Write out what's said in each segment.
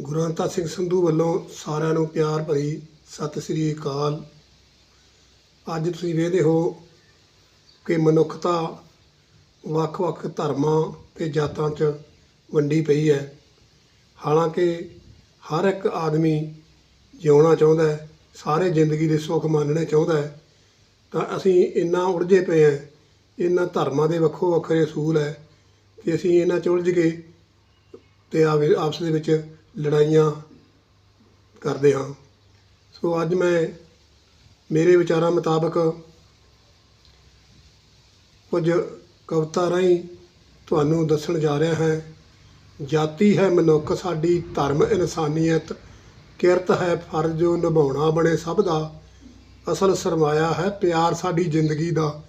ਗੁਰੂ ਸਿੰਘ ਸੰਧੂ ਵੱਲੋਂ ਸਾਰਿਆਂ ਨੂੰ ਪਿਆਰ ਭਰੀ ਸਤਿ ਸ੍ਰੀ ਅਕਾਲ। ਅੱਜ ਤੁਸੀਂ ਵੇਖਦੇ ਹੋ ਕਿ ਮਨੁੱਖਤਾ ਵੱਖ-ਵੱਖ ਧਰਮਾਂ ਤੇ ਜਾਤਾਂ 'ਚ ਵੰਡੀ ਪਈ ਹੈ। ਹਾਲਾਂਕਿ ਹਰ ਇੱਕ ਆਦਮੀ ਜਿਉਣਾ ਚਾਹੁੰਦਾ ਹੈ, ਸਾਰੇ ਜ਼ਿੰਦਗੀ ਦੇ ਸੁੱਖ ਮਾਣਨੇ ਚਾਹੁੰਦਾ ਹੈ, ਤਾਂ ਅਸੀਂ ਇੰਨਾ ਉਲਝੇ ਪਏ ਹਾਂ, ਇਹਨਾਂ ਧਰਮਾਂ ਦੇ ਵੱਖੋ ਵੱਖਰੇ ਅਸੂਲ ਹੈ ਕਿ ਅਸੀਂ ਇਹਨਾਂ 'ਚ ਉਲਝ ਗਏ ਤੇ ਆਵੇ- ਆਪਸ ਦੇ ਵਿੱਚ ਲੜਾਈਆਂ ਕਰਦੇ ਹਾਂ। ਸੋ ਅੱਜ ਮੈਂ ਮੇਰੇ ਵਿਚਾਰਾਂ ਮੁਤਾਬਕ ਕੁਝ ਕਵਿਤਾ ਰਾਹੀਂ ਤੁਹਾਨੂੰ ਦੱਸਣ ਜਾ ਰਿਹਾ ਹਾਂ। ਜਾਤੀ ਹੈ ਮਨੁੱਖ, ਸਾਡੀ ਧਰਮ ਇਨਸਾਨੀਅਤ। ਕਿਰਤ ਹੈ ਫਰਜ਼ ਜੋ ਨਿਭਾਉਣਾ ਬਣੇ ਸਭ ਦਾ। ਅਸਲ ਸਰਮਾਇਆ ਹੈ ਪਿਆਰ ਸਾਡੀ ਜ਼ਿੰਦਗੀ ਦਾ।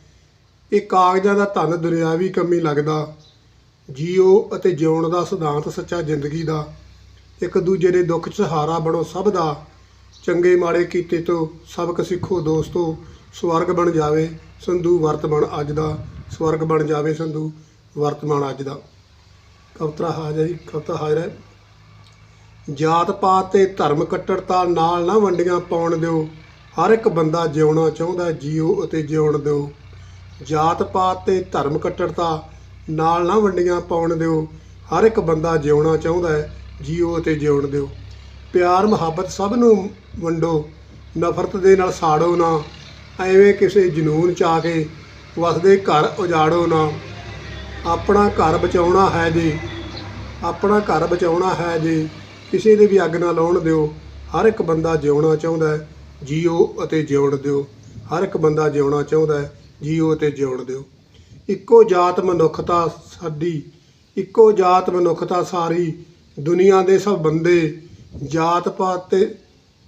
ਇਹ ਕਾਗਜ਼ਾਂ ਦਾ ਧਨ ਦੁਨਿਆਵੀ ਕੰਮੀ ਲੱਗਦਾ। ਜੀਓ ਅਤੇ ਜਿਉਣ ਦਾ ਸਿਧਾਂਤ ਸੱਚਾ ਜ਼ਿੰਦਗੀ ਦਾ। ਇੱਕ ਦੂਜੇ ਦੇ ਦੁੱਖ 'ਚ ਸਹਾਰਾ ਬਣੋ ਸਭ ਦਾ। ਚੰਗੇ ਮਾੜੇ ਕੀਤੇ ਤੋਂ ਸਬਕ ਸਿੱਖੋ ਦੋਸਤੋ, ਸਵਰਗ ਬਣ ਜਾਵੇ ਸੰਧੂ, ਵਰਤਮਾਨ ਅੱਜ ਦਾ। ਸਵਰਗ ਬਣ ਜਾਵੇ ਸੰਧੂ, ਵਰਤਮਾਨ ਅੱਜ ਦਾ। ਕਵਿਤਾ ਹਾਜ਼ਰ ਹੈ ਕਵਿਤਾ ਹਾਜ਼ਰ ਹੈ। ਜਾਤ ਪਾਤ ਤੇ ਧਰਮ ਕੱਟੜਤਾ ਨਾਲ ਨਾ ਵੰਡੀਆਂ ਪਾਉਣ ਦਿਓ। ਹਰ ਇੱਕ ਬੰਦਾ ਜਿਉਣਾ ਚਾਹੁੰਦਾ ਜੀਓ ਅਤੇ ਜਿਉਣ ਦਿਓ। ਜਾਤ ਪਾਤ ਤੇ ਧਰਮ ਕੱਟੜਤਾ ਨਾਲ ਨਾ ਵੰਡੀਆਂ ਪਾਉਣ ਦਿਓ। ਹਰ ਇੱਕ ਬੰਦਾ ਜਿਉਣਾ ਚਾਹੁੰਦਾ ਹੈ ਜੀਓ ਅਤੇ ਜਿਉਣ ਦਿਓ। ਪਿਆਰ, ਮੁਹੱਬਤ ਸਭ ਨੂੰ ਵੰਡੋ। ਨਫ਼ਰਤ ਦੇ ਨਾਲ ਸਾੜੋ ਨਾ। ਐਵੇਂ ਕਿਸੇ ਜਨੂਨ ਚ ਆ ਕੇ ਵਸਦੇ ਘਰ ਉਜਾੜੋ ਨਾ। ਆਪਣਾ ਘਰ ਬਚਾਉਣਾ ਹੈ ਜੀ। ਆਪਣਾ ਘਰ ਬਚਾਉਣਾ ਹੈ ਜੀ। ਕਿਸੇ ਦੇ ਵੀ ਅੱਗ ਨਾ ਲਾਉਣ ਦਿਓ। ਹਰ ਇੱਕ ਬੰਦਾ ਜਿਉਣਾ ਚਾਹੁੰਦਾ ਹੈ, ਜੀਓ ਅਤੇ ਜਿਉਣ ਦਿਓ। ਹਰ ਇੱਕ ਬੰਦਾ ਜਿਉਣਾ ਚਾਹੁੰਦਾ ਹੈ, ਜੀਓ ਅਤੇ ਜਿਉਣ ਦਿਓ। ਇੱਕੋ ਜਾਤ ਮਨੁੱਖਤਾ ਸਾਡੀ, ਇੱਕੋ ਜਾਤ ਮਨੁੱਖਤਾ ਸਾਰੀ। ਦੁਨੀਆ ਦੇ ਸਭ ਬੰਦੇ, ਜਾਤ ਪਾਤ ਤੇ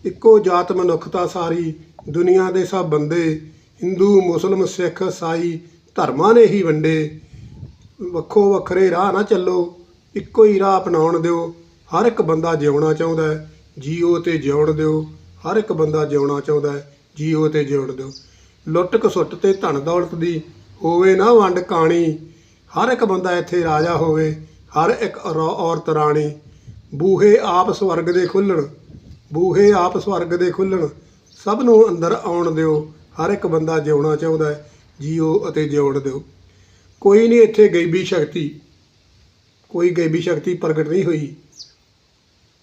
ਇੱਕੋ ਜਾਤ ਮਨੁੱਖਤਾ ਸਾਰੀ ਦੁਨੀਆ ਦੇ ਸਭ ਬੰਦੇ, ਹਿੰਦੂ, ਮੁਸਲਮ, ਸਿੱਖ ਈਸਾਈ ਧਰਮਾਂ ਨੇ ਹੀ ਵੰਡੇ। ਵੱਖੋ ਵੱਖਰੇ ਰਾਹ ਨਾ ਚੱਲੋ, ਇੱਕੋ ਹੀ ਰਾਹ ਅਪਣਾਉਣ ਦਿਓ। ਹਰ ਇੱਕ ਬੰਦਾ ਜਿਉਣਾ ਚਾਹੁੰਦਾ ਹੈ, ਜੀਓ ਤੇ ਜਿਉਣ ਦਿਓ। ਹਰ ਇੱਕ ਬੰਦਾ ਜਿਉਣਾ ਚਾਹੁੰਦਾ ਹੈ, ਜੀਓ ਤੇ ਜਿਉਣ ਦਿਓ। ਲੁੱਟ ਖਸੁੱਟ ਤੇ ਧਨ ਦੌਲਤ ਦੀ ਹੋਵੇ ਨਾ ਵੰਡ ਕਾਣੀ, ਹਰ ਇੱਕ ਬੰਦਾ ਇੱਥੇ ਰਾਜਾ ਹੋਵੇ। ਹਰ ਇੱਕ ਔਰ- ਔਰਤ ਰਾਣੀ, ਬੂਹੇ ਆਪ ਸਵਰਗ ਦੇ ਖੁੱਲਣ, ਬੂਹੇ ਆਪ ਸਵਰਗ ਦੇ ਖੁੱਲਣ, ਸਭ ਨੂੰ ਅੰਦਰ ਆਉਣ ਦਿਓ, ਹਰ ਇੱਕ ਬੰਦਾ ਜਿਉਣਾ ਚਾਹੁੰਦਾ ਹੈ, ਜੀਓ ਅਤੇ ਜਿਉਣ ਦਿਓ। ਕੋਈ ਨਹੀਂ ਇੱਥੇ ਗੈਬੀ ਸ਼ਕਤੀ, ਕੋਈ ਗੈਬੀ ਸ਼ਕਤੀ ਪ੍ਰਗਟ ਨਹੀਂ ਹੋਈ।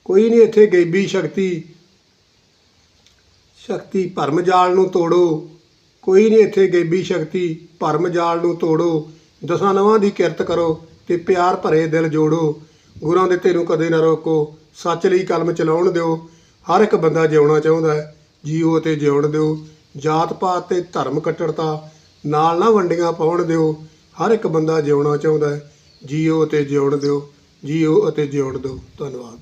ਕੋਈ ਨਹੀਂ ਇੱਥੇ ਗੈਬੀ ਸ਼ਕਤੀ ਸ਼ਕਤੀ ਭਰਮ ਜਾਲ ਨੂੰ ਤੋੜੋ। ਕੋਈ ਨਹੀਂ ਇੱਥੇ ਗੈਬੀ ਸ਼ਕਤੀ ਭਰਮ ਜਾਲ ਨੂੰ ਤੋੜੋ। ਦਸਾਂ ਨਵਾਂ ਦੀ ਕਿਰਤ ਕਰੋ। ਤੇ ਪਿਆਰ ਭਰੇ ਦਿਲ ਜੋੜੋ। ਗੁਰਾਂ ਦੇ ਨੂੰ ਕਦੇ ਨਾ ਰੋਕੋ। ਸੱਚ ਲਈ ਕਲਮ ਚਲਾਉਣ ਦਿਓ। ਹਰ ਇੱਕ ਬੰਦਾ ਜਿਉਣਾ ਚਾਹੁੰਦਾ ਹੈ। ਜੀਓ ਤੇ ਜਿਉਣ ਦਿਓ। ਜਾਤ ਪਾਤ ਤੇ ਧਰਮ ਕੱਟੜਤਾ। ਨਾਲ ਨਾ ਵੰਡੀਆਂ ਪਾਉਣ ਦਿਓ। ਹਰ ਇੱਕ ਬੰਦਾ ਜਿਉਣਾ ਚਾਹੁੰਦਾ ਹੈ। ਜੀਓ ਤੇ ਜਿਉਣ ਦਿਓ। ਜੀਓ ਅਤੇ ਜਿਉਣ ਦਿਓ। ਧੰਨਵਾਦ।